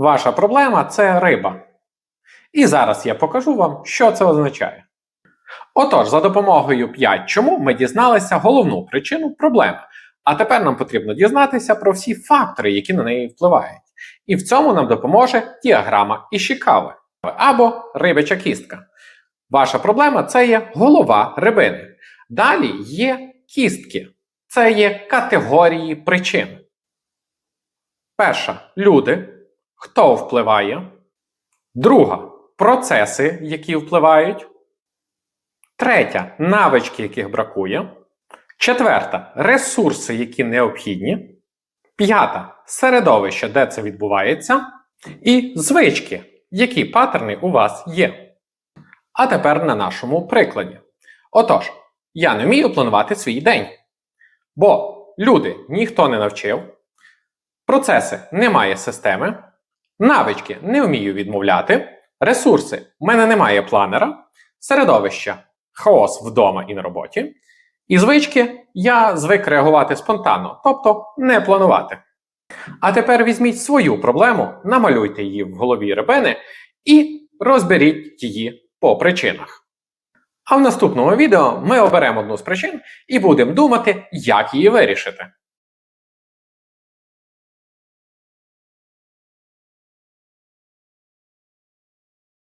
Ваша проблема це риба. І зараз я покажу вам, що це означає. Отож, за допомогою 5 чому ми дізналися головну причину проблеми. А тепер нам потрібно дізнатися про всі фактори, які на неї впливають. І в цьому нам допоможе діаграма Ішікави або рибяча кістка. Ваша проблема це є голова рибини. Далі є кістки. Це є категорії причин. Перша люди. Хто впливає? Друга процеси, які впливають. Третя навички, яких бракує. Четверта ресурси, які необхідні. П'ята середовище, де це відбувається. І звички, які паттерни у вас є. А тепер на нашому прикладі. Отож, я не вмію планувати свій день. Бо люди ніхто не навчив, процеси немає системи, навички не вмію відмовляти, ресурси в мене немає планера, середовище хаос вдома і на роботі. І звички я звик реагувати спонтанно, тобто не планувати. А тепер візьміть свою проблему, намалюйте її в голові рибини і розберіть її по причинах. А в наступному відео ми оберемо одну з причин і будемо думати, як її вирішити.